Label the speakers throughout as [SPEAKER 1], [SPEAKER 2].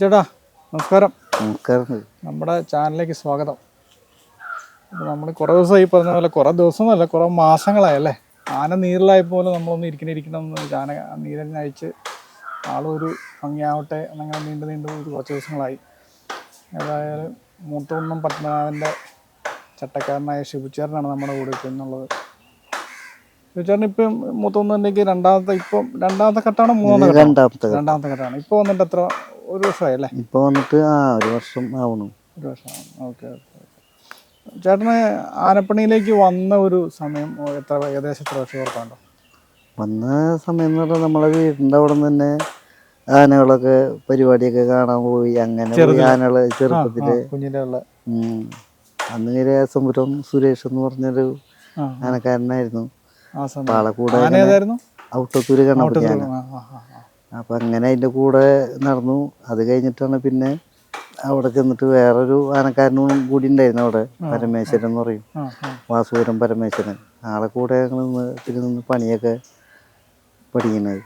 [SPEAKER 1] ചേട്ടാ നമസ്കാരം.
[SPEAKER 2] നമസ്കാരം
[SPEAKER 1] നമ്മുടെ ചാനലിലേക്ക് സ്വാഗതം. നമ്മൾ കുറേ ദിവസമായി പറഞ്ഞ പോലെ കുറേ ദിവസമൊന്നുമല്ല കുറേ മാസങ്ങളായല്ലേ ആന നീരിലായപ്പോലെ നമ്മളൊന്ന് ഇരിക്കണം ഇരിക്കണം എന്ന് ചാന നീരഞ്ഞ് അയച്ച് ആളൊരു ഭംഗിയാവട്ടെ എന്നങ്ങനെ നീണ്ടു നീണ്ടു ഒരു കുറച്ച് ദിവസങ്ങളായി. ഏതായാലും മൂത്തൊന്നും പത്മനാഭന്റെ ചട്ടക്കാരനായ ശിവചേരനാണ് നമ്മുടെ കൂടെ എന്നുള്ളത് ശിവചേരൻ ഇപ്പം മൂത്തൊന്നുണ്ടെങ്കിൽ രണ്ടാമത്തെ ഇപ്പം രണ്ടാമത്തെ ഘട്ടമാണ് മൂന്നാമത്തെ
[SPEAKER 2] രണ്ടാമത്തെ
[SPEAKER 1] രണ്ടാമത്തെ ഘട്ടമാണ്. ഇപ്പോൾ വന്നിട്ട് എത്ര ഒരു വർഷമായി അല്ലേ
[SPEAKER 2] ഇപ്പോൾ വന്നിട്ട് ആ ഒരു വർഷം ആവണു
[SPEAKER 1] ഒരു വർഷം ഓക്കെ ഓക്കെ ചേട്ടന് ആനപ്പണിയിലേക്ക് വന്ന ഒരു സമയം എത്ര ഏകദേശം എത്ര വർഷം ഓർക്കാണ്ടോ
[SPEAKER 2] വന്ന സമയം എന്ന് പറഞ്ഞാൽ നമ്മളെ വീടിന്റെ അവിടെ നിന്ന് തന്നെ ആനകളൊക്കെ പരിപാടിയൊക്കെ കാണാൻ പോയി. അങ്ങനെ പോയി ആനകൾ ചെറുപ്പത്തിൽ.
[SPEAKER 1] കുഞ്ഞിന്റെ ഉള്ള.
[SPEAKER 2] അന്ന് സുരേഷ് എന്ന് പറഞ്ഞൊരു ആനക്കാരനായിരുന്നു.
[SPEAKER 1] ഏതായിരുന്നു?
[SPEAKER 2] ഔട്ടത്തൂര്
[SPEAKER 1] ആ.
[SPEAKER 2] അപ്പൊ അങ്ങനെ അതിന്റെ കൂടെ നടന്നു. അത് കഴിഞ്ഞിട്ടാണ് പിന്നെ അവിടെ ചെന്നിട്ട് വേറൊരു ആനക്കാരനും കൂടി ഉണ്ടായിരുന്നു അവിടെ പരമേശ്വരൻ എന്ന് പറയും. വാസുപുരം പരമേശ്വരൻ. ആളെ കൂടെ ഞങ്ങൾ നിന്ന് പിന്നെ നിന്ന് പണിയൊക്കെ പഠിക്കുന്നത്.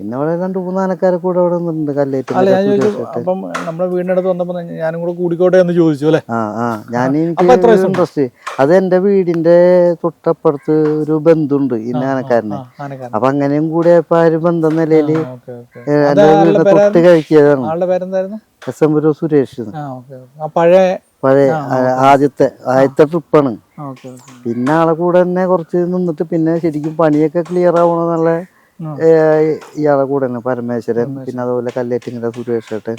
[SPEAKER 2] പിന്നെ അവിടെ രണ്ട് മൂന്നാനക്കാരെ കൂടെ അവിടെ നിന്നിട്ടുണ്ട് കല്ലേറ്റ്
[SPEAKER 1] അല്ല ഞാൻ ചോദിച്ചു അപ്പം നമ്മുടെ വീടിനടുത്ത് വന്നപ്പോൾ ഞാനും കൂടെ കൂടിക്കോട്ടെ എന്ന് ചോദിച്ചു അല്ലേ?
[SPEAKER 2] ആ ആ. ഞാൻ
[SPEAKER 1] അപ്പൊ എത്ര
[SPEAKER 2] എനിക്ക് ഇൻട്രസ്റ്റ് അത് എന്റെ വീടിന്റെ തൊട്ടപ്പുറത്ത് ഒരു ബന്ധുണ്ട് ഈ ആനക്കാരനെ. അപ്പൊ അങ്ങനെയും കൂടെ ബന്ധം
[SPEAKER 1] നിലയിൽ
[SPEAKER 2] എന്റെ
[SPEAKER 1] ആളുടെ
[SPEAKER 2] തൊട്ട് കഴിക്കിയതാണ്. എസ് എം ഒരു സുരേഷ്
[SPEAKER 1] പഴയ
[SPEAKER 2] പഴയ ആദ്യത്തെ ആദ്യത്തെ ട്രിപ്പാണ്. പിന്നെ ആളെ കൂടെ തന്നെ കുറച്ച് നിന്നിട്ട് പിന്നെ ശരിക്കും പണിയൊക്കെ ക്ലിയർ ആവണ നല്ല ഇയാളെ കൂടെ തന്നെ പരമേശ്വരൻ. പിന്നെ അതുപോലെ കല്ലേറ്റിങ്ങര സുരേഷ് ഏട്ടൻ.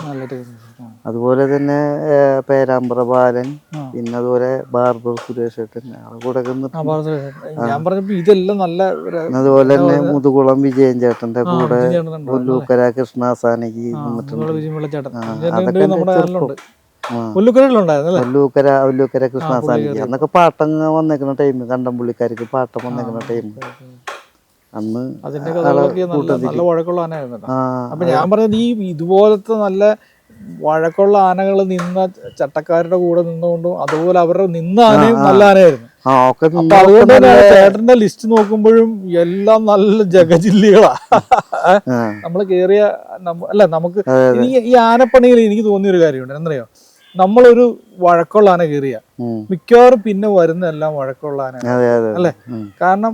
[SPEAKER 2] അതുപോലെ തന്നെ പേരാമ്പ്ര ബാലൻ പിന്നെ അതുപോലെ ബാർബർ സുരേഷ് ഏട്ടൻ കൂടെ.
[SPEAKER 1] ഞാൻ പറഞ്ഞപ്പോ ഇതെല്ലാം നല്ല
[SPEAKER 2] അതുപോലെ തന്നെ മുതുകുളം വിജയൻ ചേട്ടന്റെ കൂടെ. പുല്ലൂക്കര കൃഷ്ണാസാനിക്ക് അതൊക്കെ പുല്ലൂക്കര പുല്ലൂക്കര കൃഷ്ണാസാനിക്ക് അന്നൊക്കെ പാട്ടങ്ങ് വന്നേക്കുന്ന ടൈം കണ്ടംപുള്ളിക്കാർക്ക് പാട്ടം വന്നേക്കുന്ന ടൈം. അന്ന്
[SPEAKER 1] അതിന്റെ കഥകളൊക്കെ നല്ല നല്ല വഴക്കുള്ള ആനയായിരുന്നു അപ്പൊ ഞാൻ പറഞ്ഞത് ഈ ഇതുപോലത്തെ നല്ല വഴക്കുള്ള ആനകൾ നിന്ന ചട്ടക്കാരുടെ കൂടെ നിന്നുകൊണ്ടും അതുപോലെ അവരുടെ നിന്ന ആനയും നല്ല ആനയായിരുന്നു. അപ്പൊ അതുകൊണ്ട് തന്നെ ചേട്ടന്റെ ലിസ്റ്റ് നോക്കുമ്പോഴും എല്ലാം നല്ല ജഗജില്ലികളാ. നമ്മൾ കേറിയ അല്ല നമുക്ക് ഈ ആനപ്പണിയിൽ എനിക്ക് തോന്നിയ ഒരു കാര്യമുണ്ട്. എന്തറിയോ? നമ്മളൊരു വഴക്കുള്ള ആന കയറിയ
[SPEAKER 2] ഉം.
[SPEAKER 1] മിക്കവാറും പിന്നെ വരുന്ന എല്ലാം വഴക്കുള്ള ആന അല്ലേ? കാരണം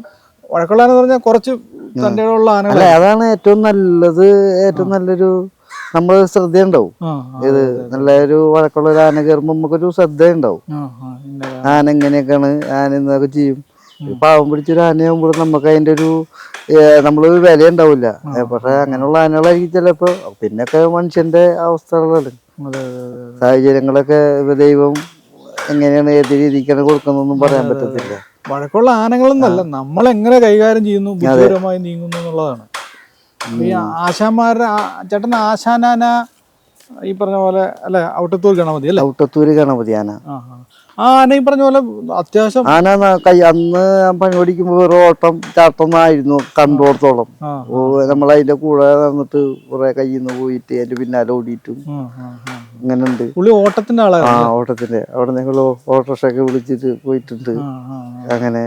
[SPEAKER 1] വഴക്കുള്ള ആന എന്ന് പറഞ്ഞാൽ കുറച്ച് തന്റെ ഉള്ള ആനകൾ
[SPEAKER 2] അല്ല അതാണ് ഏറ്റവും നല്ലത്. ഏറ്റവും നല്ലൊരു നമ്മൾ ശ്രദ്ധ
[SPEAKER 1] ഉണ്ടാവും
[SPEAKER 2] ഇത് നല്ലൊരു വഴക്കുള്ള ഒരു ആന കയറുമ്പോ നമുക്കൊരു ശ്രദ്ധയുണ്ടാവും.
[SPEAKER 1] ആ, ആ,
[SPEAKER 2] ആന എങ്ങനെയൊക്കെയാണ് ആന എന്നൊക്കെ ചെയ്യും. പാവം പിടിച്ചൊരു ആനയാകുമ്പോൾ നമുക്ക് അതിന്റെ ഒരു നമ്മൾ വില ഉണ്ടാവില്ല പക്ഷെ അങ്ങനെയുള്ള ആനകളായിരിക്കും ചിലപ്പോ പിന്നൊക്കെ മനുഷ്യന്റെ അവസ്ഥകളാണ്. സാഹചര്യങ്ങളൊക്കെ ദൈവം എങ്ങനെയാണ് ഏത് രീതിക്കാണ് കൊടുക്കുന്നൊന്നും പറയാൻ പറ്റത്തില്ല.
[SPEAKER 1] വഴക്കുള്ള ആനകളെന്നല്ല നമ്മൾ എങ്ങനെ കൈകാര്യം ചെയ്യുന്നു? ബുദ്ധിപരമായി നീങ്ങുന്നു എന്നുള്ളതാണ്. ഈ ആശാന്മാരുടെ ചേട്ടൻ ആശാനാന ഈ പറഞ്ഞ പോലെ അല്ലെ ഔട്ടത്തൂർ ഗണപതി അല്ലെ?
[SPEAKER 2] ഔട്ടത്തൂര് ഗണപതി ആന
[SPEAKER 1] ആ ആന ഈ പറഞ്ഞ പോലെ അത്യാവശ്യം
[SPEAKER 2] ആന കൈ അന്ന് ഞാൻ പണി ഓടിക്കുമ്പോ ഒരു ഓട്ടം ചാട്ടം ആയിരുന്നു കണ്ടോടത്തോളം നമ്മളതിന്റെ കൂടെ നിന്നിട്ട് കുറെ കയ്യിൽ നിന്ന് പോയിട്ട് അതിന്റെ പിന്നാലെ ഓടിയിട്ടും. അങ്ങനെ ഉണ്ട്
[SPEAKER 1] പുള്ളി ഓട്ടത്തിന്റെ
[SPEAKER 2] ആ ഓട്ടത്തിന്റെ. അവിടെ നിങ്ങൾ ഓട്ടോറിക്ഷയൊക്കെ വിളിച്ചിട്ട് പോയിട്ടുണ്ട്. അങ്ങനെ.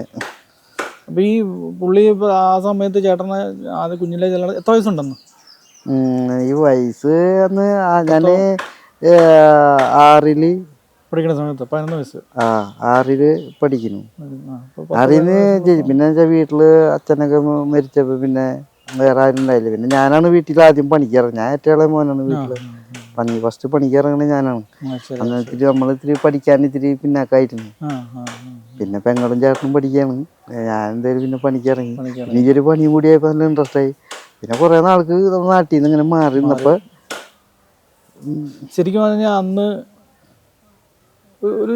[SPEAKER 1] അപ്പൊ ഈ പുള്ളി ആ സമയത്ത് ചേട്ടന് ആദ്യ കുഞ്ഞിലെ ചില എത്ര വയസ്സുണ്ടെന്ന്?
[SPEAKER 2] ഈ വയസ്സ് അന്ന് ഞാൻ ഞാൻ ആറിൽ
[SPEAKER 1] പഠിക്കുന്ന സമയത്ത് പതിനൊന്ന് വയസ്സ്.
[SPEAKER 2] ആ ആറിൽ പഠിക്കുന്നു. ആറിന് പിന്നെ വെച്ചാൽ വീട്ടിൽ അച്ഛനൊക്കെ മരിച്ചപ്പോ പിന്നെ വേറെ ആരും ഉണ്ടായില്ല. പിന്നെ ഞാനാണ് വീട്ടിൽ ആദ്യം പണിക്കിറങ്ങി ഞാൻ ഏറ്റവും മോനാണ് വീട്ടിൽ. പണി ഫസ്റ്റ് പണിക്കിറങ്ങണത് ഞാനാണ്. അന്ന് ഇത്തിരി നമ്മൾ ഇത്തിരി പഠിക്കാൻ ഇത്തിരി പിന്നാക്കായിരുന്നു. പിന്നെ പെങ്ങളും ചേട്ടനും പഠിക്കാണ്. ഞാൻ എന്തായാലും പിന്നെ പണിക്കിറങ്ങി.
[SPEAKER 1] എനിക്കൊരു
[SPEAKER 2] പിന്നെ ഈ ഒരു പണിയും കൂടി ആയപ്പോ നല്ല ഇൻട്രസ്റ്റ് ആയി. പിന്നെ കുറെ നാൾക്ക് നാട്ടിൽ നിന്ന് ഇങ്ങനെ മാറി നിന്നപ്പോ
[SPEAKER 1] ശരിക്കും പറഞ്ഞാൽ അന്ന് ഒരു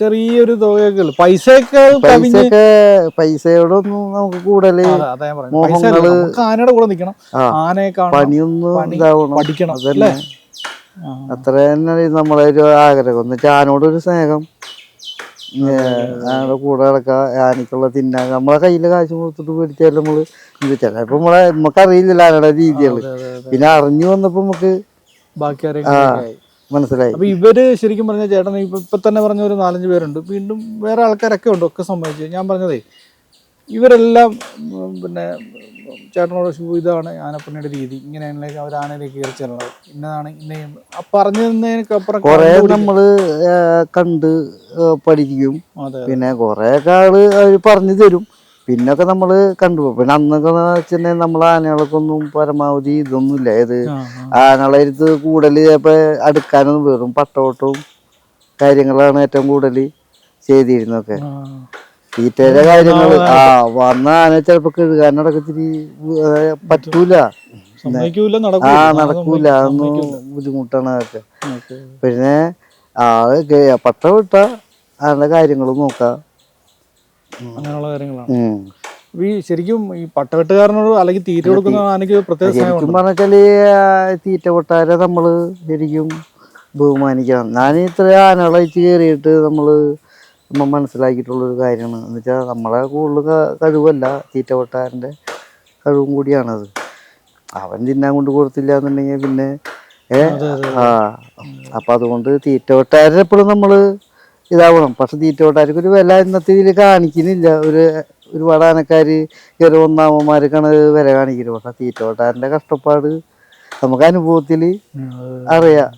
[SPEAKER 1] ചെറിയൊരു തുകയൊക്കെ ഉള്ളു. പൈസയൊക്കെ
[SPEAKER 2] പൈസയൊക്കെ പൈസയോടൊന്നും നമുക്ക് കൂടുതൽ
[SPEAKER 1] ആനയുടെ കൂടെ നിൽക്കണം. ആനയെ
[SPEAKER 2] പണിയൊന്നും ഇതാവണം.
[SPEAKER 1] പഠിക്കണം അതല്ലേ
[SPEAKER 2] അത്ര തന്നെ നമ്മളെ ഒരു ആഗ്രഹം. എന്ന് വെച്ചാൽ ആനോടൊരു സ്നേഹം. ആനയുടെ കൂടെ നടക്കുക ആനക്കുള്ള തിന്നാൻ നമ്മളെ കയ്യിൽ കാശ് കൊടുത്തിട്ട് മേടിച്ചാൽ നമ്മൾ ചിലപ്പോ നമ്മളെ നമുക്ക് അറിയില്ലല്ലോ ആനയുടെ
[SPEAKER 1] അതെ.
[SPEAKER 2] പിന്നെ അറിഞ്ഞു വന്നപ്പോ നമുക്ക്
[SPEAKER 1] ബാക്കി ആ
[SPEAKER 2] മനസ്സിലായി.
[SPEAKER 1] അപ്പൊ ഇവർ ശരിക്കും പറഞ്ഞ ചേട്ടൻ ഇപ്പൊ തന്നെ പറഞ്ഞ ഒരു നാലഞ്ച് പേരുണ്ട്. വീണ്ടും വേറെ ആൾക്കാരൊക്കെ ഉണ്ട് ഒക്കെ സമ്മതിച്ചു. ഞാൻ പറഞ്ഞതേ ഇവരെല്ലാം പിന്നെ ചേട്ടനോട് ഷൂ ഇതാണ് ആനപ്പണിയുടെ രീതി. ഇങ്ങനെ അവർ ആനയിലേക്ക് കയറി ചെല്ലണത് ഇന്നതാണ് ഇന്ന ആ പറഞ്ഞു തന്നതിനപ്പുറം
[SPEAKER 2] കൊറേ നമ്മൾ ആ, കണ്ട് പഠിക്കും പിന്നെ കൊറേ ആൾ അവർ പറഞ്ഞു തരും. പിന്നൊക്കെ നമ്മൾ കണ്ടു. പിന്നെ അന്നൊക്കെ വെച്ചിട്ടുണ്ടെങ്കിൽ നമ്മളെ ആനകൾക്കൊന്നും പരമാവധി ഇതൊന്നും ഇല്ല ഏത്
[SPEAKER 1] ആ, ആ.
[SPEAKER 2] ആനകളെ അടുത്ത് കൂടുതൽ ഇപ്പൊ അടുക്കാനൊന്നും വെറും പട്ടോട്ടവും കാര്യങ്ങളാണ് ഏറ്റവും കൂടുതൽ ചെയ്തിരുന്നൊക്കെ. തീറ്റയുടെ കാര്യങ്ങൾ ആ. വന്ന ആന ചിലപ്പോ കഴുകാനടക്കം ഇത്തിരി പറ്റൂല. ആ
[SPEAKER 1] നടക്കൂല.
[SPEAKER 2] അതൊന്നും ബുദ്ധിമുട്ടാണ് അതൊക്കെ. പിന്നെ ആ പട്ടം വിട്ട ആളുടെ കാര്യങ്ങൾ നോക്കാം.
[SPEAKER 1] അങ്ങനെയുള്ള കാര്യങ്ങളാണ്. ഈ ശരിക്കും ഈ പട്ടവെട്ടുകാരനോട് അല്ലെങ്കിൽ തീറ്റ കൊടുക്കുന്ന ആനയ്ക്ക് പ്രത്യേക
[SPEAKER 2] ശരിക്കും പറഞ്ഞാൽ തീറ്റ കൊട്ടാരെ നമ്മൾ ശരിക്കും ബഹുമാനിക്കണം. ഞാൻ ഇത്ര ആനകളയച്ച് കയറിയിട്ട് നമ്മൾ നമ്മൾ മനസ്സിലാക്കിയിട്ടുള്ളൊരു കാര്യമാണ്. എന്ന് വെച്ചാൽ നമ്മളെ കൂടുതൽ കഴിവല്ല തീറ്റ കൊട്ടാരന്റെ കഴിവും കൂടിയാണത്. അവൻ തിന്നാൻ കൊണ്ട് കൊടുത്തില്ല എന്നുണ്ടെങ്കിൽ പിന്നെ ഏ? ആ. അപ്പൊ അതുകൊണ്ട് തീറ്റ കൊട്ടാരൻ എപ്പോഴും നമ്മൾ ഇതാവണം. പക്ഷെ തീറ്റോട്ടാർക്ക് ഒരു വില ഇന്നത്തെ ഇതിൽ കാണിക്കുന്നില്ല. ഒരു ഒരു ആനക്കാര് കയറി ഒന്നാമന്മാർക്കാണ് വില കാണിക്കുന്നത്. പക്ഷെ തീറ്റോട്ടാരന്റെ കഷ്ടപ്പാട് നമുക്ക്
[SPEAKER 1] അനുഭവത്തിൽ
[SPEAKER 2] അറിയാം.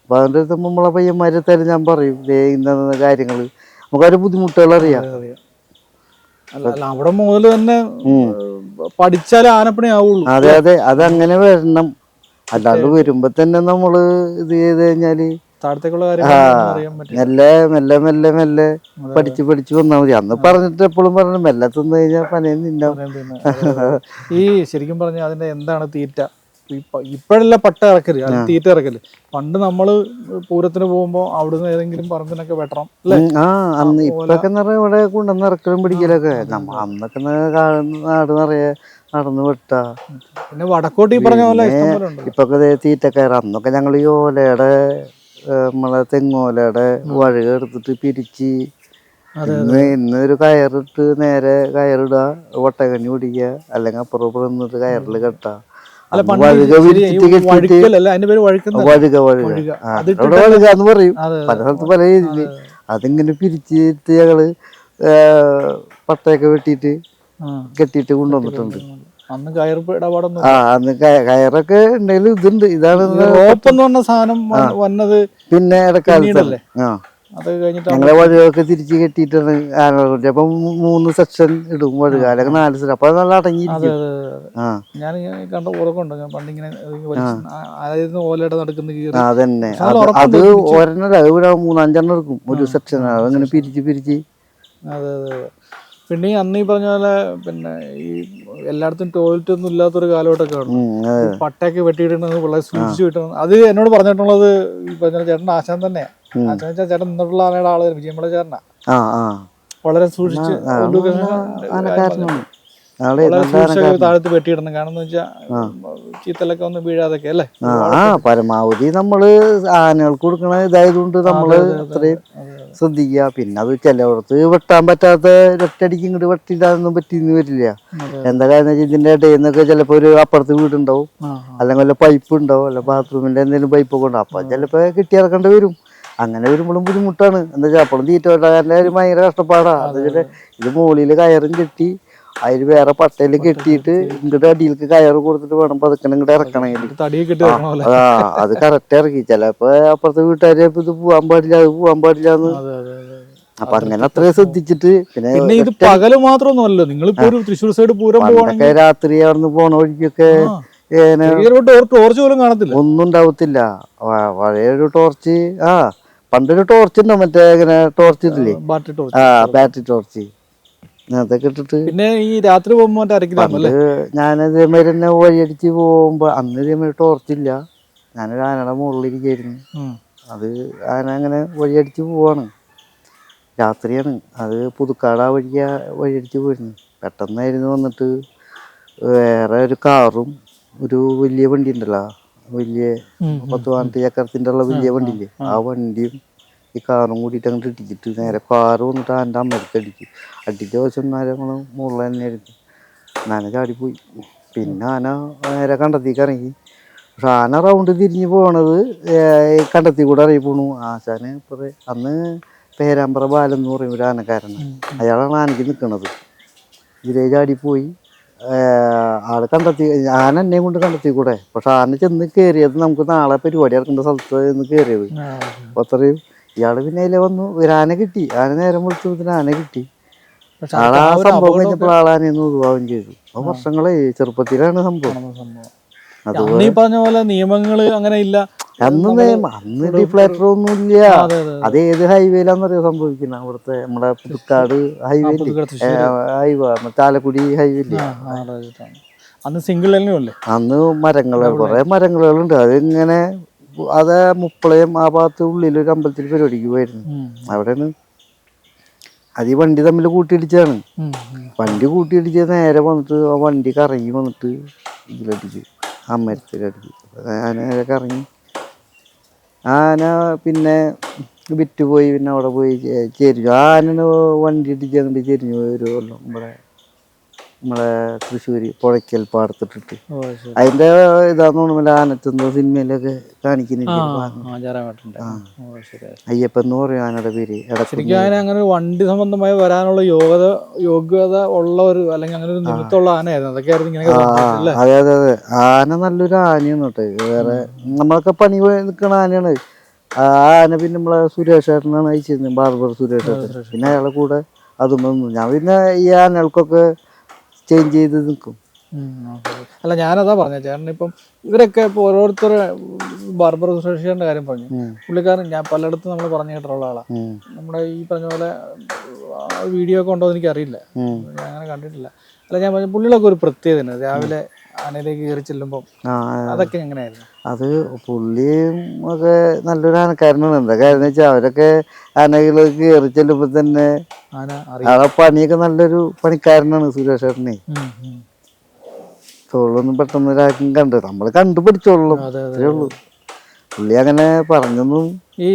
[SPEAKER 2] അപ്പം അതിന്റെ അടുത്ത് നമ്മളെ പയ്യന്മാരെ തരും ഞാൻ പറയും. ഇന്ന കാര്യങ്ങൾ. നമുക്കൊരു ബുദ്ധിമുട്ടുകൾ അറിയാം.
[SPEAKER 1] അല്ല അവിടെ മുതൽ തന്നെ പഠിച്ചാൽ പഠിച്ചാലേ ആനപ്പണി ആവുള്ളൂ.
[SPEAKER 2] അതെ അതെ അതങ്ങനെ വരണം. അല്ലാണ്ട് വരുമ്പോ തന്നെ നമ്മൾ ഇത് ചെയ്ത്
[SPEAKER 1] കഴിഞ്ഞാൽ
[SPEAKER 2] മെല്ലെ മെല്ലെ മെല്ലെ മെല്ലെ പഠിച്ച് പഠിച്ച് വന്നാൽ മതി. അന്ന് പറഞ്ഞിട്ട് എപ്പോഴും പറഞ്ഞു മെല്ലെ തിന്നു കഴിഞ്ഞാൽ പനയും തിന്നാം.
[SPEAKER 1] ഈ ശരിക്കും പറഞ്ഞാൽ അതിന്റെ എന്താണ് തീറ്റ? ഇപ്പഴല്ല പട്ട ഇറക്കൽ. തീറ്റ ഇറക്കൽ. പണ്ട് നമ്മൾ പൂരത്തിന് പോകുമ്പോ അവിടുന്ന് ഏതെങ്കിലും പറമ്പിനൊക്കെ വെട്ടണം
[SPEAKER 2] ആ അന്ന് ഇപ്പൊക്കെ നിറയെ ഇവിടെ കൊണ്ടുവന്ന് ഇറക്കലും പിടിക്കലൊക്കെ. അന്നൊക്കെ നാട് നിറയെ നടന്ന് വിട്ട.
[SPEAKER 1] പിന്നെ വടക്കോട്ട് ഈ പറഞ്ഞ പോലെ
[SPEAKER 2] ഇപ്പൊക്കെ തീറ്റ കയറാം അന്നൊക്കെ ഞങ്ങൾ ഈ ഓലയുടെ നമ്മളെ തെങ്ങോലയുടെ വഴുക എടുത്തിട്ട് പിരിച്ച് ഇന്ന് ഇന്ന് ഒരു കയറിട്ട് നേരെ കയറിടുക വട്ടകഞ്ഞി പിടിക്കുക അല്ലെങ്കിൽ അപ്പുറം നിന്നിട്ട് കയറിൽ കെട്ടാ. വഴുക വഴുക വഴുക.
[SPEAKER 1] വഴുക. അതിട്ടിട്ട്
[SPEAKER 2] ഇവിടെ വഴുക എന്ന് പറയും. പല സ്ഥലത്ത് പല രീതിയിൽ. അതിങ്ങനെ പിരിച്ചിട്ട് ഞങ്ങൾ പട്ടയൊക്കെ വെട്ടിയിട്ട്. കെട്ടിയിട്ട് കൊണ്ടുവന്നിട്ടുണ്ട്.
[SPEAKER 1] അന്ന് കയർ ഇടപാടൊന്നും
[SPEAKER 2] ആ അന്ന് കയറൊക്കെ ഉണ്ടെങ്കിലും ഇതുണ്ട്. ഇതാണ് ഓപ്പൺ
[SPEAKER 1] റോപ്പ് എന്ന് പറഞ്ഞ സാധനം വന്നത്
[SPEAKER 2] പിന്നെ
[SPEAKER 1] ഇടക്കാലത്തല്ലേ?
[SPEAKER 2] ആ.
[SPEAKER 1] അത് കഴിഞ്ഞിട്ട്
[SPEAKER 2] ഞങ്ങളെ വഴുകൊക്കെ തിരിച്ച് കെട്ടിയിട്ടാണ് കൊണ്ടുപോയത്. അപ്പൊ മൂന്ന് സെക്ഷൻ ഇടും വഴുക അല്ലെങ്കിൽ നാല് സെക്ഷൻ. അപ്പൊ നല്ല. ആ.
[SPEAKER 1] ഞാൻ കണ്ട ഓർക്കുണ്ട് ഞാൻ പണ്ടിങ്ങനെ അതായത് ഓലയുടെ നടക്കുന്ന കീറി.
[SPEAKER 2] അതന്നെ. അത് ഒരെണ്ണം മൂന്നഞ്ചെണ്ണം എടുക്കും. ഒരു സെക്ഷൻ. അതങ്ങനെ പിരിച്ച് പിരിച്ച്.
[SPEAKER 1] അതെ. പിന്നെ ഈ അന്ന് ഈ പറഞ്ഞ പോലെ പിന്നെ ഈ എല്ലായിടത്തും ടോയ്ലറ്റ് ഒന്നും ഇല്ലാത്തൊരു കാലഘട്ടമൊക്കെ ആണ് പട്ടയൊക്കെ വെട്ടിയിടുന്നത് പിള്ളേർ സൂക്ഷിച്ചു കിട്ടണം അത് എന്നോട് പറഞ്ഞിട്ടുള്ളത് ഈ പറഞ്ഞ ചേട്ടൻ ആശാൻ തന്നെ. ആശാൻ വെച്ചാൽ ചേട്ടൻ നിന്നിട്ടുള്ള ആനയുടെ ആൾ വിജയമ്പള ചേട്ടനാ. വളരെ സൂക്ഷിച്ച് താഴത്ത് വെട്ടിയിടണം കാരണം വെച്ചാൽ ചീത്തലൊക്കെ ഒന്ന് വീഴാതൊക്കെ അല്ലേ?
[SPEAKER 2] പരമാവധി നമ്മൾ ആനകൾക്ക് കൊടുക്കണ ഇതായതുകൊണ്ട് നമ്മൾ അത്രയും ശ്രദ്ധിക്കുക. പിന്നെ അത് ചിലയിടത്ത് വെട്ടാൻ പറ്റാത്ത ഒറ്റടിക്ക് ഇങ്ങോട്ട് വെട്ടിയിടാനൊന്നും പറ്റിയെന്ന് വരില്ല. എന്താ കാര്യം വെച്ചാൽ ഇതിന്റെ ഇടയിൽ നിന്നൊക്കെ ചിലപ്പോ ഒരു അപ്പുറത്ത് വീടുണ്ടാവും. അല്ലെങ്കിൽ വല്ല പൈപ്പ് ഉണ്ടാവും അല്ല ബാത്റൂമിന്റെ എന്തെങ്കിലും പൈപ്പ് ഒക്കെ ഉണ്ടാവും. അപ്പൊ ചിലപ്പോ കെട്ടിയിറക്കേണ്ടി വരും. അങ്ങനെ വരുമ്പോഴും ബുദ്ധിമുട്ടാണ്. എന്താ വെച്ചാൽ അപ്പോഴും തീറ്റ വെട്ടാൻ ഭയങ്കര കഷ്ടപ്പാടാ. എന്താ വെച്ചാൽ ഇത് മുകളിൽ കയറും കെട്ടി അതിൽ വേറെ പട്ടയിൽ കെട്ടിയിട്ട് ഇങ്ങോട്ട് അടിയിലേക്ക് കയറ് കൊടുത്തിട്ട് വേണം പതുക്കണം ഇങ്ങോട്ട് ഇറക്കണമെങ്കിൽ ആ അത് കറക്റ്റ് ഇറക്കി. ചിലപ്പോ അപ്പുറത്തെ വീട്ടുകാരെ ഇത് പോവാൻ പാടില്ല അത് പോവാൻ പാടില്ല എന്ന്. അപ്പൊ അങ്ങനെ അത്രയും ശ്രദ്ധിച്ചിട്ട് പിന്നെ
[SPEAKER 1] ഇത് പകൽ മാത്രമൊന്നുമല്ലോ നിങ്ങൾ നിങ്ങളിപ്പോ ഒരു തൃശ്ശൂർ സൈഡ് പൂരം പോവാണെങ്കിൽ
[SPEAKER 2] രാത്രി അവിടുന്ന് പോണ വഴിക്കൊക്കെ
[SPEAKER 1] ടോർച്ച് പോലും കാണത്തില്ല.
[SPEAKER 2] ഒന്നും ഉണ്ടാവത്തില്ല. പഴയൊരു ടോർച്ച് ആ പണ്ടൊരു ടോർച്ച് ഉണ്ടോ? മറ്റേ ഇങ്ങനെ ടോർച്ച് ഇട്ടില്ലേ?
[SPEAKER 1] ബാറ്ററി ടോർച്ച്
[SPEAKER 2] ആ ബാറ്ററി ടോർച്ച് അതൊക്കെ ഇട്ടിട്ട്
[SPEAKER 1] പിന്നെ ഈ രാത്രി പോകുമ്പോ ഞാനത്
[SPEAKER 2] ഞാൻ ഇതേമാതിരി തന്നെ വഴിയടിച്ച് പോകുമ്പോ അന്ന് ഇതേമാതിരി ടോർച്ചില്ല ഞാനൊരു ആനയുടെ മുകളിലിരിക്കായിരുന്നു. അത് ആന അങ്ങനെ വഴിയടിച്ച് പോവാണ്. രാത്രിയാണ്. അത് പുതുക്കാട് ആ വഴിയ വഴിയടിച്ച് പോയിരുന്നു. പെട്ടെന്നായിരുന്നു വന്നിട്ട് വേറെ ഒരു കാറും ഒരു വലിയ വണ്ടി ഉണ്ടല്ലോ വലിയ പത്ത് പതിനെട്ട് ചക്രത്തിന്റെ ഉള്ള വലിയ വണ്ടിയില്ലേ? ആ വണ്ടിയും ഈ കാറും കൂടിയിട്ട് അങ്ങോട്ട് ഇടിച്ചിട്ട് നേരെ കാറ് വന്നിട്ട് ആന്റെ അമ്മയ്ക്ക് അടിച്ചു അടിച്ച ദിവസം നേരെ നമ്മൾ മുകളിൽ തന്നെയായിരുന്നു ഞാൻ ചാടിപ്പോയി പിന്നെ ആന നേരെ കണ്ടെത്തിക്ക് ഇറങ്ങി. പക്ഷെ ആന റൗണ്ട് തിരിഞ്ഞ് പോണത് കണ്ടെത്തി കൂടെ ഇറങ്ങി പോണു. ആശാന് ഇപ്പറേ അന്ന് പേരാമ്പ്ര ബാലൻ എന്ന് പറയും ഒരു ആനക്കാരനാണ് അയാളാണ് ആനയ്ക്ക് നിൽക്കുന്നത് ഇതിലേ ചാടിപ്പോയി ആൾ കണ്ടെത്തി ആന എന്നെ കൊണ്ട് കണ്ടെത്തി കൂടെ. പക്ഷെ ആന ചെന്ന് കയറിയത് നമുക്ക് നാളെ പരിപാടി ഇറക്കേണ്ട സ്ഥലത്ത് നിന്ന് കയറിയത് അപ്പൊ അത്രയും ഇയാൾ പിന്നെ അതിലെ വന്നു. ഒരു ആന കിട്ടി. ആന നേരം വിളിച്ചപ്പത്തിന് ആന കിട്ടി. ആളാ സംഭവം കഴിഞ്ഞപ്പോൾ ആളാനെന്ന് ഒഴിവാകും ചെയ്തു. അപ്പൊ വർഷങ്ങളെ ചെറുപ്പത്തിലാണ് സംഭവം. അത്
[SPEAKER 1] അന്ന് ഈ പറഞ്ഞ പോലെ നിയമങ്ങൾ അങ്ങനെ ഇല്ല.
[SPEAKER 2] അന്ന് നിയമം അന്ന് ഡിഫ്ലേറ്റർ ഒന്നും ഇല്ല.
[SPEAKER 1] അതെ
[SPEAKER 2] ഏത് ഹൈവേയിലാന്നറിയോ സംഭവിക്കുന്നത് അവിടുത്തെ നമ്മുടെ Puthukkad highway
[SPEAKER 1] Puthukkada
[SPEAKER 2] highway Chalakudy highway.
[SPEAKER 1] അന്ന് സിംഗിൾ അല്ലേ?
[SPEAKER 2] അന്ന് മരങ്ങൾ കുറെ മരങ്ങളുണ്ട്. അതിങ്ങനെ അത് മുപ്പളയും ആ ഭാഗത്ത് ഉള്ളിൽ ഒരു അമ്പലത്തിൽ പരിപാടിക്ക് പോയിരുന്നു. അവിടെയാണ് അത് ഈ വണ്ടി തമ്മിൽ കൂട്ടിയിടിച്ചാണ്. വണ്ടി കൂട്ടിയിടിച്ച് നേരെ വന്നിട്ട് ആ വണ്ടി കറങ്ങി വന്നിട്ട് ഇതിലടിച്ചു ആ മരത്തിലടിച്ചു ആന നേരെ കറങ്ങി. ആന പിന്നെ വിറ്റുപോയി പിന്നെ അവിടെ പോയി ചേരിഞ്ഞു. ആനന് വണ്ടി ഇടിച്ച് അങ്ങോട്ട് ചെരിഞ്ഞു പോയി ഒരു കൊല്ലം. നമ്മുടെ നമ്മളെ തൃശ്ശൂര് പുഴയ്ക്കൽ പാടത്തിട്ടിട്ട്. അതിന്റെ ഇതാന്ന് തോന്നുന്നില്ല ആനത്തെന്തോ സിനിമയിലൊക്കെ കാണിക്കുന്നില്ല അയ്യപ്പൻ എന്ന് പറയും ആനയുടെ പേര്
[SPEAKER 1] ശരിക്കും ആന അങ്ങനെ വണ്ടി സംബന്ധമായി വരാനുള്ള യോഗ്യത യോഗ്യത ഉള്ള ഒരു അല്ലെങ്കിൽ അങ്ങനെ ഒരു നിമിത്തമുള്ള ആനയായിരുന്നു. അതൊക്കെയായിരുന്നു ഇങ്ങനെ
[SPEAKER 2] അതെ അതെ അതെ. ആന നല്ലൊരു ആനയാണ് കേട്ടോ. വേറെ നമ്മളൊക്കെ പണി പോയി നിൽക്കണ ആനയാണ്. ആ ആന പിന്നെ നമ്മളെ സുരേഷ് ഏട്ടനാണ് അയച്ചിരുന്നത്. ബാർബർ സുരേഷ് ഏട്ടൻ. പിന്നെ അയാളെ കൂടെ അതും ഞാൻ പിന്നെ ഈ ആനകൾക്കൊക്കെ ചേഞ്ച് ചെയ്ത് നിൽക്കും.
[SPEAKER 1] അല്ല ഞാനതാ പറഞ്ഞ ചേട്ടൻ ഇപ്പം ഇവരൊക്കെ ഇപ്പൊ ഓരോരുത്തർ ബാർബർ സുരേഷിന്റെ കാര്യം പറഞ്ഞു. പുള്ളിക്കാരൻ ഞാൻ പലയിടത്തും നമ്മൾ പറഞ്ഞു കേട്ടിട്ടുള്ള ആളാ. നമ്മുടെ ഈ പറഞ്ഞ പോലെ വീഡിയോ ഒക്കെ ഉണ്ടോ എന്ന് എനിക്കറിയില്ല. ഞാൻ അങ്ങനെ കണ്ടിട്ടില്ല. അല്ല ഞാൻ പറഞ്ഞു പുള്ളികളൊക്കെ ഒരു പ്രത്യേകത രാവിലെ ആനയിലേക്ക് കയറി ചെല്ലുമ്പോൾ
[SPEAKER 2] ആ
[SPEAKER 1] അതൊക്കെ എങ്ങനെയായിരുന്നു?
[SPEAKER 2] അത് പുള്ളിയും ഒക്കെ നല്ലൊരു ആനക്കാരനാണ്. എന്താ കാര്യം വെച്ചാൽ അവരൊക്കെ ആനകളിലേക്ക് കയറി ചെല്ലുമ്പോൾ തന്നെ
[SPEAKER 1] ആ
[SPEAKER 2] ആളെ പണിയൊക്കെ നല്ലൊരു പണിക്കാരനാണ് സുരേഷ് ഏട്ടനെ. തോളൊന്നും പെട്ടെന്ന് ഒരാൾക്കും കണ്ട് നമ്മൾ കണ്ടു നമ്മൾ
[SPEAKER 1] അതെ അതെ
[SPEAKER 2] അത്രേ ഉള്ളൂ. പുള്ളി അങ്ങനെ പറഞ്ഞൊന്നും
[SPEAKER 1] ഈ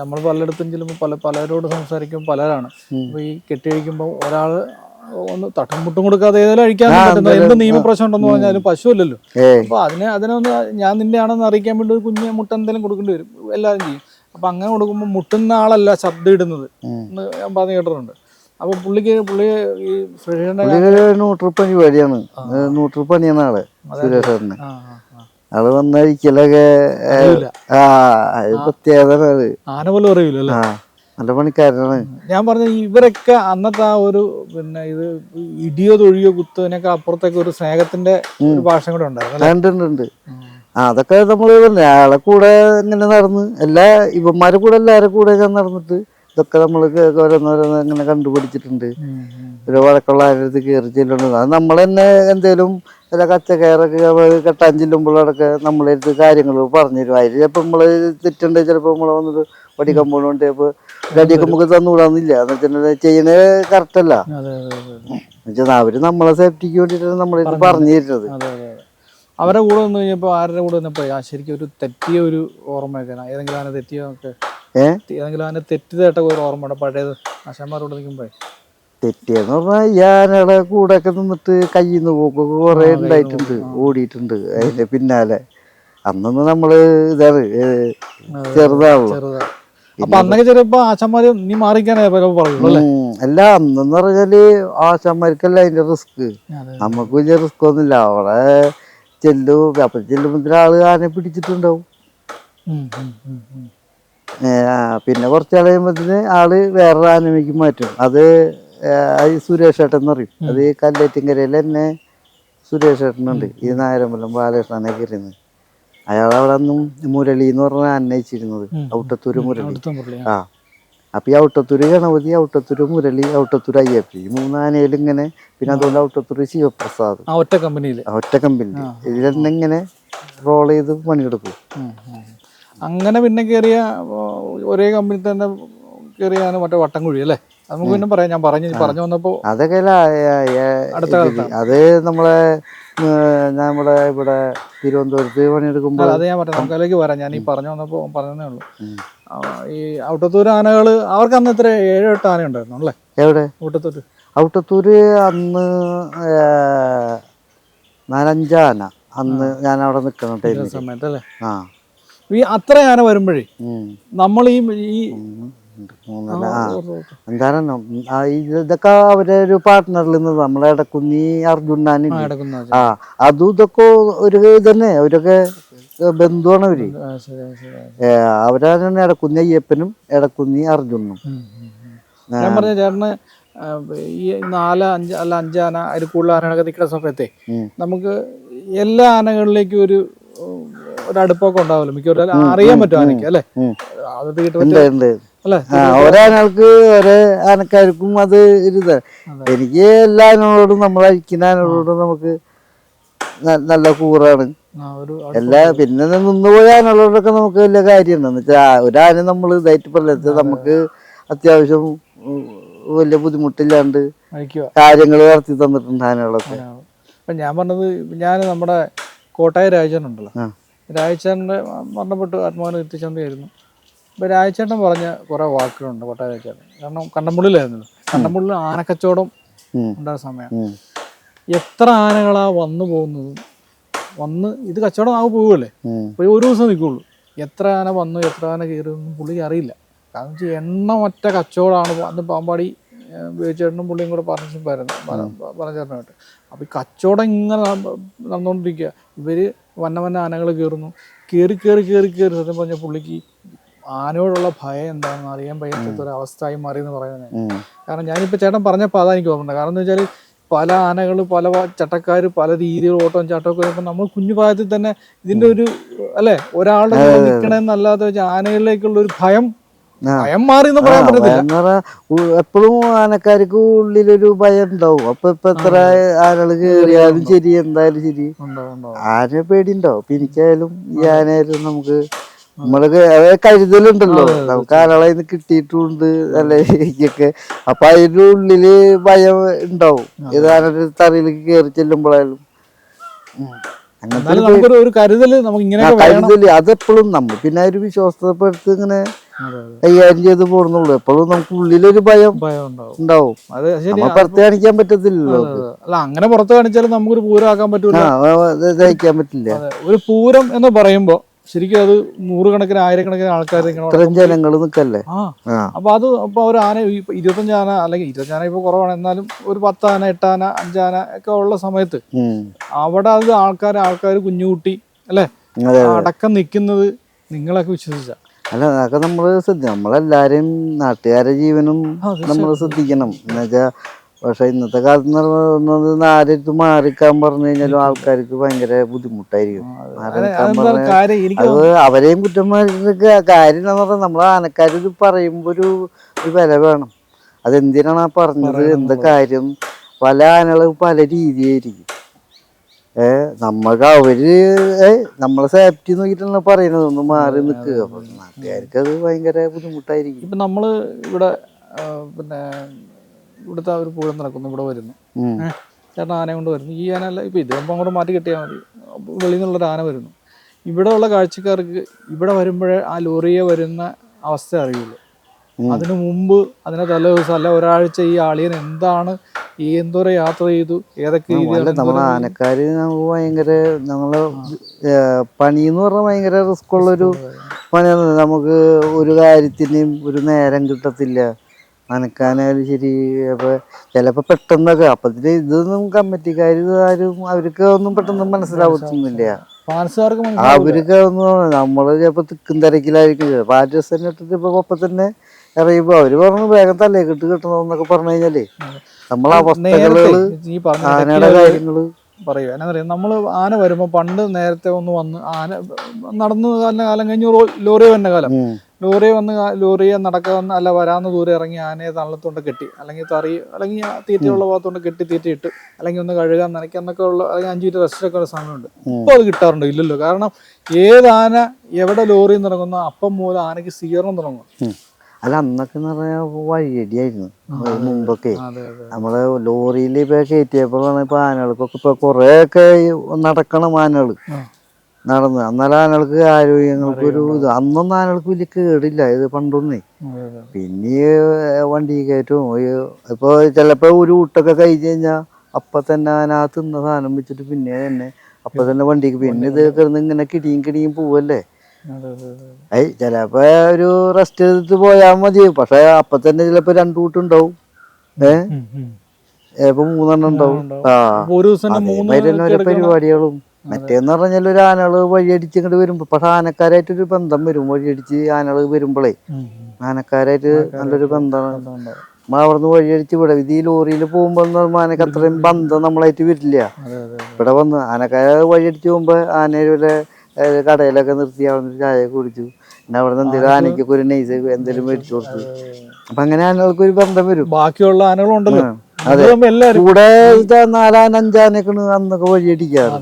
[SPEAKER 1] നമ്മൾ പലയിടത്തും ചെല്ലുമ്പോൾ പല പലരോട് സംസാരിക്കും പലരാണ്. ഈ കെട്ടിയഴിക്കുമ്പോ ഒരാൾ ഒന്ന് തട്ടും മുട്ടും കൊടുക്കാതെ ഏതായാലും അഴിക്കാൻ പറ്റുന്ന എന്ത് നിയമപ്രശ്നം ഉണ്ടെന്ന് പറഞ്ഞാലും പശു അല്ലല്ലോ
[SPEAKER 2] ഏ.
[SPEAKER 1] അപ്പൊ അതിനെ അതിനൊന്ന് ഞാൻ നിന്റെ ആണെന്ന് അറിയിക്കാൻ വേണ്ടി ഒരു കുഞ്ഞ് മുട്ട എന്തെങ്കിലും കൊടുക്കേണ്ടി വരും. എല്ലാവരും ചെയ്യും. അപ്പൊ അങ്ങനെ കൊടുക്കുമ്പോൾ മുട്ടുന്ന ആളല്ല ശബ്ദം ഇടുന്നത്. എന്ന് ഞാൻ പറഞ്ഞു കേട്ടിട്ടുണ്ട്. അപ്പൊ പുള്ളിക്ക് പുള്ളി ഈ സുരേഷിന്റെ
[SPEAKER 2] പുള്ളി ഒരു നൂറ് പരിപാടിയാണ് നൂറ് പണിയാണ് ആൾ സുരേഷ് ഏട്ടന്
[SPEAKER 1] ആ, ആ, ആ.
[SPEAKER 2] ആൾ വന്നഴിക്കലൊക്കെ ആ അത് പ്രത്യേകത
[SPEAKER 1] ആന പോലും അറിയില്ല അല്ലേ?
[SPEAKER 2] ആ. നല്ല പണിക്കാരനാണ്.
[SPEAKER 1] ഞാൻ പറഞ്ഞ ഇവരൊക്കെ അന്നത്തെ ആ ഒരു പിന്നെ ഇത് ഇടിയോ തൊഴിയോ കുത്തതിനൊക്കെ അപ്പുറത്തൊക്കെ ഒരു സ്നേഹത്തിന്റെ ഒരു ഭാഷ കൂടെ ഉണ്ടായിരുന്നു
[SPEAKER 2] അതൊക്കെ നമ്മൾ പറഞ്ഞു അയാളെ കൂടെ ഇങ്ങനെ നടന്ന് എല്ലാ ഇവന്മാരെ കൂടെ എല്ലാവരുടെ കൂടെ ഞാൻ നടന്നിട്ട് ഇതൊക്കെ നമ്മൾ ഓരോന്നോരോന്ന് ഇങ്ങനെ കണ്ടുപിടിച്ചിട്ടുണ്ട്. ഒരു വഴക്കുള്ള ആരുടെ കയറി ചെല്ലുന്നത് അത് നമ്മൾ തന്നെ എന്തേലും ചില കച്ചക്കയറൊക്കെ കെട്ടാൻ ചെല്ലുമ്പോഴൊക്കെ നമ്മളെടുത്ത് കാര്യങ്ങൾ പറഞ്ഞു തരും. അതിൽ ചിലപ്പോൾ നമ്മൾ തെറ്റുണ്ട് ചിലപ്പോൾ നമ്മൾ വന്നിട്ട് വടി കമ്പോണ്ട് ചിലപ്പോൾ ഗടിയൊക്കെ നമുക്ക് തന്നുകൂടാന്നില്ല എന്ന് വെച്ചിട്ടുണ്ടെങ്കിൽ
[SPEAKER 1] ചെയ്യണേ കറക്റ്റല്ല.
[SPEAKER 2] എന്നുവെച്ചാൽ അവർ നമ്മളെ സേഫ്റ്റിക്ക് വേണ്ടിയിട്ടാണ് നമ്മളെ പറഞ്ഞു തരുന്നത്
[SPEAKER 1] അവരുടെ കൂടെ വന്നു കഴിഞ്ഞപ്പോൾ ആരുടെ കൂടെ വന്നപ്പോൾ ആ ശരിക്കും ഒരു തെറ്റിയ ഒരു ഓർമ്മയൊക്കെ. ഏതെങ്കിലും ആന തെറ്റിയ ഏതെങ്കിലും ആന തെറ്റിയതായിട്ടൊക്കെ ഒരു ഓർമ്മ ഉണ്ട്? പഴയത് ആശാന്മാരോട് നിൽക്കുമ്പോ?
[SPEAKER 2] തെറ്റിയെന്ന് പറഞ്ഞാൽ ഈ ആനയുടെ കൂടെ ഒക്കെ നിന്നിട്ട് കയ്യിൽ നിന്ന് പോക്കൊക്കെ കുറെ ഉണ്ടായിട്ടുണ്ട് ഓടിയിട്ടുണ്ട്. അതിന്റെ പിന്നാലെ. അന്നൊന്നും നമ്മൾ ഇതാണ് ചെറുതാവുള്ളൂ
[SPEAKER 1] ചെറുതാ. അപ്പൊ അന്നൊക്കെ ചിലപ്പോ ആശാന്മാര് നീ മാറിക്കാനേ പറയുള്ളൂ അല്ലേ.
[SPEAKER 2] അല്ല അന്നെന്ന് പറഞ്ഞാൽ ആശാന്മാർക്കല്ല അതിന്റെ റിസ്ക്. നമുക്ക് വലിയ റിസ്ക് ഒന്നുമില്ല. അവിടെ ചെല്ലു അപ്പൊ ചെല്ലുമ്പോൾ ആൾ ആനെ പിടിച്ചിട്ടുണ്ടാവും. പിന്നെ കുറച്ച് കഴിയുമ്പത്തിന് ആൾ വേറൊരു ആനമയ്ക്ക് മാറ്റും. അത് അത് സുരേഷ് ഏട്ടൻ എന്ന് പറയും. അത് കല്ലേറ്റിങ്കരയിൽ തന്നെ സുരേഷ് ഏട്ടനുണ്ട്. ഈ നായരമ്പലം ബാലകൃഷ്ണനെ ഇരുന്ന് അയാൾ അവിടെ നിന്നും മുരളി എന്ന് പറഞ്ഞ അന്വയിച്ചിരുന്നത് ഔട്ടത്തൂര് മുരളി. ആ. അപ്പൊ ഈ ഔട്ടത്തൂര് ഗണപതി ഔട്ടത്തൂര് മുരളി ഔട്ടത്തൂര് അയ്യപ്പ. ഈ മൂന്നാനയിൽ ഇങ്ങനെ പിന്നെ അതുപോലെ ഔട്ടത്തൂര് ശിവപ്രസാദ്.
[SPEAKER 1] ഒറ്റ കമ്പനിയിൽ
[SPEAKER 2] ആ ഒറ്റ കമ്പനി ഇതിലെന്നെ ഇങ്ങനെ റോൾ ചെയ്ത് പണിയെടുക്കും.
[SPEAKER 1] അങ്ങനെ പിന്നെ കയറിയ ഒരേ കമ്പനി തന്നെ കയറിയാണ് മറ്റേ വട്ടംകുഴി അല്ലേ? നമുക്ക് പിന്നെ പറയാം. ഞാൻ പറഞ്ഞു പറഞ്ഞു വന്നപ്പോ
[SPEAKER 2] അതൊക്കെ
[SPEAKER 1] അടുത്ത.
[SPEAKER 2] അത് നമ്മളെ നമ്മുടെ ഇവിടെ തിരുവനന്തപുരത്ത് പണിയെടുക്കുമ്പോൾ
[SPEAKER 1] അത് ഞാൻ പറഞ്ഞു നമുക്കതിലേക്ക് വരാം. ഞാൻ ഈ പറഞ്ഞു വന്നപ്പോ പറഞ്ഞതേ ഉള്ളൂ. ഈ ഔട്ടത്തൂർ ആനകൾ അവർക്ക് അന്ന് ഇത്ര ഏഴോ എട്ട് ആന ഉണ്ടായിരുന്നു അല്ലേ?
[SPEAKER 2] എവിടെ?
[SPEAKER 1] ഔട്ടത്തൂര്.
[SPEAKER 2] ഔട്ടത്തൂര് അന്ന് നാലഞ്ചാന അന്ന് ഞാൻ അവിടെ ടൈമിൽ
[SPEAKER 1] സമയത്ത് അല്ലേ?
[SPEAKER 2] ആ.
[SPEAKER 1] ഈ അത്ര ആന വരുമ്പോഴേ. നമ്മൾ ഈ
[SPEAKER 2] മൂന്നല്ല ആ എന്താണെന്നോ ആ ഇത് ഇതൊക്കെ അവരെ ഒരു പാർട്ട്ണറിൽ നിന്ന് നമ്മളെ ഇടക്കുന്നി അർജുനാനില്ലേ ആ അതും ഇതൊക്കെ ഒരു ഇതന്നെ. അവരൊക്കെ ബന്ധുവാണ് അവർ അവരാണ് ഇടക്കുന്നി അയ്യപ്പനും ഇടക്കുന്നി അർജുനും.
[SPEAKER 1] ഞാൻ പറഞ്ഞ ചേട്ടന് ഈ നാല് അഞ്ച് അല്ല അഞ്ചാന അതിൽ കൂടുതൽ ആനകളൊക്കെ നിൽക്കുന്ന സമയത്തെ നമുക്ക് എല്ലാ ആനകളിലേക്കും ഒരു ഉം, ഒരു അടുപ്പൊക്കെ ഉണ്ടാവില്ല മിക്കവാറും അറിയാൻ പറ്റും ആനയ്ക്ക് അല്ലേ. അത്
[SPEAKER 2] ഒരാനകൾക്ക് ഒരേ ആനക്കാർക്കും അത് ഇരുത എനിക്ക് എല്ലാ ആനകളോടും നമ്മൾ അഴിക്കുന്ന ആനകളോടും നമുക്ക് നല്ല കൂറാണ്. എല്ലാ പിന്നെ നിന്നുപോയ ആനകളോടൊക്കെ നമുക്ക് വലിയ കാര്യം വെച്ചാൽ ഒരാന നമ്മൾ ഇതായിട്ട് പറഞ്ഞത് നമുക്ക് അത്യാവശ്യം വലിയ ബുദ്ധിമുട്ടില്ലാണ്ട് കാര്യങ്ങൾ നടത്തി തന്നിട്ടുണ്ട് ആനകളൊക്കെ.
[SPEAKER 1] ഞാൻ പറഞ്ഞത് ഞാൻ നമ്മുടെ കോട്ടായ രാജൻ
[SPEAKER 2] ഉണ്ടല്ലോ.
[SPEAKER 1] രാജേട്ടന്റെ മരണപ്പെട്ട് ആത്മാവിനെ എത്തിച്ചന്തിയായിരുന്നു അപ്പൊ രാജേട്ടൻ പറഞ്ഞ കുറേ വാക്കുകളുണ്ട് കോട്ടായ രാജേട്ടൻ കാരണം കണ്ടമ്പുള്ളിലായിരുന്നല്ലോ കണ്ടമ്പുള്ളിൽ ആനക്കച്ചവടം. ഉണ്ടായ സമയം എത്ര ആനകളാ വന്നു പോകുന്നതും വന്ന് ഇത് കച്ചവടം ആകെ പോവുമല്ലേ. അപ്പോൾ ഒരു ദിവസം നിൽക്കുള്ളൂ. എത്ര ആന വന്നു എത്ര ആന കയറി പുള്ളിക്ക് അറിയില്ല. കാരണം വെച്ചാൽ എണ്ണമറ്റ കച്ചവടമാണ് അന്ന് പാമ്പാടി ഉപയോഗിച്ചേട്ടനും പുള്ളിയും കൂടെ പറഞ്ഞിട്ടുണ്ടായിരുന്നു പറഞ്ഞേട്ടനായിട്ട് അപ്പോൾ ഈ കച്ചവടം ഇങ്ങനെ നട- നടന്നുകൊണ്ടിരിക്കുക ഇവർ വന്ന വന്ന ആനകൾ കയറുന്നു. കയറി കയറി കയറി കയറി സത്യം പറഞ്ഞ പുള്ളിക്ക് ആനയോടുള്ള ഭയം എന്താണെന്ന് അറിയാൻ പറ്റാത്ത ഒരു അവസ്ഥയായി മാറി എന്ന് പറയുന്നത്. കാരണം ഞാനിപ്പോൾ ചേട്ടൻ പറഞ്ഞപ്പോൾ അതാണ് എനിക്ക് ഓർമ്മ കാരണം എന്ന് വെച്ചാൽ പല ആനകൾ പല ചട്ടക്കാർ പല രീതിയിൽ ഓട്ടം ചാട്ടമൊക്കെ വരുമ്പോൾ നമ്മൾ കുഞ്ഞു പ്രായത്തിൽ തന്നെ ഇതിന്റെ ഒരു അല്ലെ? ഒരാളുടെ നിൽക്കണമെന്നല്ലാതെ വെച്ചാൽ ആനകളിലേക്കുള്ള ഒരു ഭയം. ഭയം മാറി എന്ന് പറയാൻ പറ്റത്തില്ല
[SPEAKER 2] എപ്പോഴും ആനക്കാർക്ക് ഉള്ളിലൊരു ഭയം ഉണ്ടാവും അപ്പൊ ഇപ്പൊ എത്ര ആനകൾ കേറിയാലും ശരി എന്തായാലും ശരി. ആന പേടിയുണ്ടാവും ഇപ്പൊ എനിക്കായാലും ഈ ആനയായാലും നമുക്ക് നമ്മളൊക്കെ കരുതലുണ്ടല്ലോ. നമുക്ക് ആനകളെ കിട്ടിയിട്ടുണ്ട് നല്ല രീതിക്കൊക്കെ അപ്പൊ അതിന്റെ ഉള്ളിൽ ഭയം ഉണ്ടാവും. ഇത് ആനയുടെ തറയിലേക്ക് കയറി ചെല്ലുമ്പോഴായാലും. അങ്ങനത്തെ
[SPEAKER 1] ഒരു നമുക്ക് ഇങ്ങനെ
[SPEAKER 2] കരുതൽ. അതെപ്പോഴും നമ്മൾ പിന്നെ ഒരു വിശ്വാസപ്പെടുത്ത് ഇങ്ങനെ. കൈകാര്യം ചെയ്ത് എപ്പോഴും നമുക്ക് ഉള്ളിലൊരു ഭയം
[SPEAKER 1] ഭയം ഉണ്ടാവും.
[SPEAKER 2] ഉണ്ടാവും.
[SPEAKER 1] അത് ശരി
[SPEAKER 2] നമ്മൾ പുറത്ത് കാണിക്കാൻ പറ്റത്തില്ലല്ലോ
[SPEAKER 1] അല്ല അങ്ങനെ പുറത്ത് കാണിച്ചാലും നമുക്കൊരു പൂരം ആക്കാൻ പറ്റൂല
[SPEAKER 2] ദഹിക്കാൻ പറ്റില്ല.
[SPEAKER 1] ഒരു പൂരം എന്ന് പറയുമ്പോ ശരിക്കും അത് നൂറുകണക്കിന് ആയിരക്കണക്കിന് ആൾക്കാർ
[SPEAKER 2] ഇത്രയും ജനങ്ങൾ
[SPEAKER 1] ആ. അപ്പൊ അത് അപ്പൊ ഒരു ആന ഇരുപത്തഞ്ച് ആന അല്ലെങ്കിൽ ഇരുപത്തഞ്ച് ആന ഇപ്പൊ കുറവാണ്. എന്നാലും ഒരു പത്താന എട്ടാന അഞ്ചാന ഒക്കെ ഉള്ള സമയത്ത് അവിടെ അത് ആൾക്കാർ ആൾക്കാർ കുഞ്ഞുകുട്ടി അല്ലെ? അടക്കം നിൽക്കുന്നത് നിങ്ങളൊക്കെ വിശ്വസിച്ച.
[SPEAKER 2] അല്ല അതൊക്കെ നമ്മൾ ശ്രദ്ധിക്കണം നമ്മളെല്ലാരും നാട്ടുകാരെ ജീവനും നമ്മൾ ശ്രദ്ധിക്കണം. എന്നുവെച്ചാ പക്ഷെ ഇന്നത്തെ കാലത്ത് എന്ന് ആരെടുത്ത് മാറിക്കാൻ പറഞ്ഞു കഴിഞ്ഞാലും ആൾക്കാർക്ക് ഭയങ്കര ബുദ്ധിമുട്ടായിരിക്കും. അത്. അവരെയും കുറ്റം കാര്യം എന്ന് പറഞ്ഞാൽ നമ്മളെ ആനക്കാരിത് പറയുമ്പോൾ പറയുമ്പോ ഒരു ഒരു വില വേണം. അതെന്തിനാണ് ആ പറഞ്ഞത്? എന്താ കാര്യം? പല ആനകൾ പല രീതിയായിരിക്കും. ഏ നമ്മൾക്ക് അവർ നമ്മളെ സേഫ്റ്റി നോക്കിയിട്ടാണ് പറയുന്നത്. ഒന്ന് മാറി നിൽക്കുക അപ്പൊ നാട്ടുകാർക്ക് അത് ഭയങ്കര ബുദ്ധിമുട്ടായിരിക്കും.
[SPEAKER 1] ഇപ്പൊ നമ്മൾ ഇവിടെ പിന്നെ ഇവിടുത്തെ ഒരു പൂരം നടക്കുന്നു ഇവിടെ വരുന്നു. ചേട്ടൻ ആന കൊണ്ട് വരുന്നു. ഈ ആന അല്ല ഇപ്പൊ ഇത് അപ്പം അങ്ങോട്ട് മാറ്റി കിട്ടിയാൽ മതി. വെളിയിൽ നിന്നുള്ളൊരു ആന വരുന്നു. ഇവിടെ ഉള്ള കാഴ്ചക്കാർക്ക് ഇവിടെ വരുമ്പോഴേ ആ ലോറിയെ വരുന്ന അവസ്ഥ അറിയുള്ളൂ. അതിനു മുമ്പ് അതിനെ തലേ ദിവസം അല്ല ഒരാഴ്ച ഈ ആളിയൻ എന്താണ് എന്തോരം യാത്ര ചെയ്തു ഏതൊക്കെ
[SPEAKER 2] നമ്മളെ ആനക്കാര് നമുക്ക് ഭയങ്കര നമ്മൾ പണി എന്ന് പറഞ്ഞാൽ ഭയങ്കര റിസ്ക് ഉള്ളൊരു പണിയാണ്. നമുക്ക് ഒരു കാര്യത്തിനും ഒരു നേരം കിട്ടത്തില്ല. നനക്കാനായാലും ശരി അപ്പൊ ചിലപ്പോ പെട്ടെന്നൊക്കെ അപ്പത്തിന് ഇതൊന്നും കമ്മിറ്റിക്കാര് ആരും അവർക്ക് ഒന്നും പെട്ടെന്ന് മനസ്സിലാവത്തൊന്നുമില്ല. അവർക്ക് ഒന്നും നമ്മൾ ചിലപ്പോ തിക്കും തിരക്കിലായിരിക്കും. ചിലപ്പോ ആ ഡ്രസ് തന്നെ ഇട്ടിട്ട് ഇപ്പൊ ഒപ്പം തന്നെ ഇറങ്ങിയപ്പോ അവർ പറഞ്ഞു വേഗം കിട്ട് കിട്ടണെന്നൊക്കെ കിട്ടണമെന്നൊക്കെ പറഞ്ഞു കഴിഞ്ഞാലേ നമ്മളെ
[SPEAKER 1] അവസ്ഥകൾ
[SPEAKER 2] ആനയുടെ
[SPEAKER 1] കാര്യങ്ങൾ എന്നാ പറയാ നമ്മൾ ആന വരുമ്പോ പണ്ട് നേരത്തെ ഒന്ന് വന്ന് ആന നടന്നു കാലം കാലം കഴിഞ്ഞ് ലോറി വന്ന കാലം. ലോറി വന്ന് ലോറിയെ ലോറിയെ വന്ന് അല്ല വരാവുന്ന ദൂരെ ഇറങ്ങി ആനയെ തള്ളത്തോണ്ട് കെട്ടി. അല്ലെങ്കിൽ തറി അല്ലെങ്കിൽ തീറ്റയുള്ള ഭാഗത്തോണ്ട് കെട്ടി തീറ്റയിട്ട് അല്ലെങ്കിൽ ഒന്ന് കഴുകാൻ നനയ്ക്കാന്നൊക്കെ ഉള്ള അല്ലെങ്കിൽ അഞ്ചു മിനിറ്റ് റെസ്റ്റ് ഒക്കെ ഉള്ള സമയമുണ്ട്.
[SPEAKER 2] ഇപ്പൊ
[SPEAKER 1] ഇപ്പോൾ അത് കിട്ടാറുണ്ട്. ഇല്ലല്ലോ. കാരണം ഏത് ആന എവിടെ ലോറിയിൽ നിന്ന് ഇറങ്ങുന്നോ അപ്പം മൂലം ആനയ്ക്ക് സ്വീകരണം തുടങ്ങും.
[SPEAKER 2] അല്ല അന്നൊക്കെ എന്ന് പറഞ്ഞാൽ വഴിയടിയായിരുന്നു അത് മുമ്പൊക്കെ. നമ്മൾ ലോറിയിൽ ഇപ്പൊ കയറ്റിയപ്പോഴാണ് ഇപ്പൊ ആനകൾക്കൊക്കെ ഇപ്പൊ കൊറേ ഒക്കെ നടക്കണം
[SPEAKER 1] ആനകൾ.
[SPEAKER 2] നടന്ന്. എന്നാലും ആനകൾക്ക് ആരോഗ്യങ്ങൾക്ക് ഒരു ഇത്. അന്നൊന്നും ആനകൾക്ക് വലിയ കേടില്ല ഇത് പണ്ടൊന്നേ. പിന്നെ വണ്ടി കയറ്റും ഈ ഇപ്പൊ ചിലപ്പോ ഒരു ഊട്ടൊക്കെ കഴിച്ചു കഴിഞ്ഞാൽ അപ്പൊ തന്നെ ആന തിന്ന സാധനം വെച്ചിട്ട് പിന്നെ തന്നെ അപ്പൊ തന്നെ വണ്ടിക്ക് പിന്നെ ഇത് കിടന്ന് ഇങ്ങനെ കിടിയും കിടിയും പോവല്ലേ? ഐ ചിലപ്പോ ഒരു റെസ്റ്റ് എടുത്ത് പോയാൽ മതി. പക്ഷെ അപ്പൊ തന്നെ ചിലപ്പോ രണ്ടു കൂട്ടുണ്ടാവും ഏ. ചിലപ്പോ മൂന്നെണ്ണം ഉണ്ടാവും. ആ. അതേമാതിരി പരിപാടികളും. മറ്റേന്ന് പറഞ്ഞാൽ ഒരു ആനകൾ വഴിയടിച്ച് ഇങ്ങോട്ട് വരുമ്പോ പക്ഷെ ആനക്കാരായിട്ടൊരു ബന്ധം വരും. വഴിയടിച്ച്
[SPEAKER 1] ആനകൾ വരുമ്പോളേ.
[SPEAKER 2] ആനക്കാരായിട്ട് നല്ലൊരു ബന്ധമാണ്
[SPEAKER 1] നമ്മൾ
[SPEAKER 2] നമ്മ അവിടുന്ന് വഴിയടിച്ച് ഇവിടെ ഇത് ഈ ലോറിയിൽ പോകുമ്പോ ആനക്ക് അത്രയും ബന്ധം നമ്മളായിട്ട് വരില്ല. ഇവിടെ വന്ന് ആനക്കാരെ വഴിയടിച്ച് പോകുമ്പോ ആനയുടെ കടയിലൊക്കെ നിർത്തി അവിടെ നിന്ന് ചായ കുടിച്ചു. പിന്നെ അവിടെ നിന്ന് എന്തെങ്കിലും ആനയ്ക്കൊക്കെ ഒരു നൈസ് എന്തെങ്കിലും മേടിച്ചു കൊടുത്തു. അപ്പൊ അങ്ങനെ ആനകൾക്ക് ഒരു ബന്ധം വരും.
[SPEAKER 1] ബാക്കിയുള്ള ആനകളുണ്ടല്ലോ
[SPEAKER 2] അതെ. കൂടെ ഇതാ നാലാന അഞ്ചാനൊക്കെ അന്നൊക്കെ വഴിയടിക്കാറ്.